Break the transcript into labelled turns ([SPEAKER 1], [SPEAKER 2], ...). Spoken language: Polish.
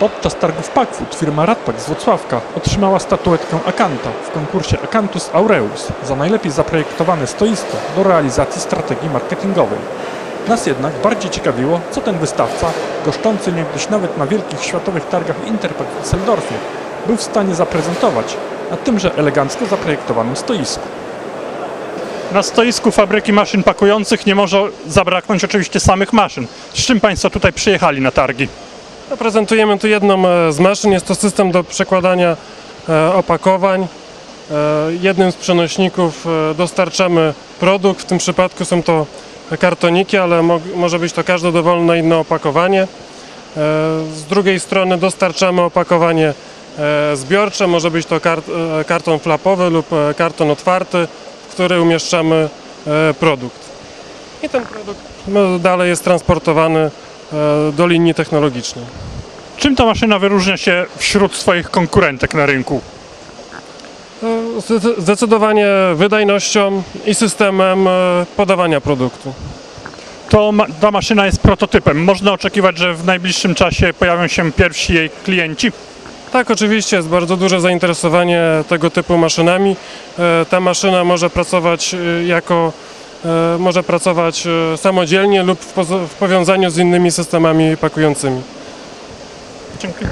[SPEAKER 1] Podczas targów Packfood firma Radpack z Włocławka otrzymała statuetkę Akanta w konkursie Acanthus Aureus za najlepiej zaprojektowane stoisko do realizacji strategii marketingowej. Nas jednak bardziej ciekawiło, co ten wystawca, goszczący niegdyś nawet na wielkich światowych targach Interpack w Düsseldorfie, był w stanie zaprezentować na tymże elegancko zaprojektowanym stoisku.
[SPEAKER 2] Na stoisku fabryki maszyn pakujących nie może zabraknąć oczywiście samych maszyn. Z czym Państwo tutaj przyjechali na targi?
[SPEAKER 3] No, Prezentujemy tu jedną e, z maszyn. Jest to system do przekładania e, opakowań. E, Jednym z przenośników dostarczamy produkt. W tym przypadku są to kartoniki, ale mo- może być to każde dowolne inne opakowanie. Z drugiej strony dostarczamy opakowanie zbiorcze. Może być to kart, karton flapowy lub karton otwarty, w który umieszczamy produkt. I ten produkt no, dalej jest transportowany do linii technologicznej.
[SPEAKER 2] Czym ta maszyna wyróżnia się wśród swoich konkurentek na rynku?
[SPEAKER 3] E, zdecy- Zdecydowanie wydajnością i systemem e, podawania produktu.
[SPEAKER 2] To ma, ta maszyna jest prototypem. Można oczekiwać, że w najbliższym czasie pojawią się pierwsi jej klienci.
[SPEAKER 3] Tak, oczywiście jest bardzo duże zainteresowanie tego typu maszynami. E, Ta maszyna może pracować e, jako e, może pracować e, samodzielnie lub w powiązaniu z innymi systemami pakującymi.
[SPEAKER 2] Dziękuję.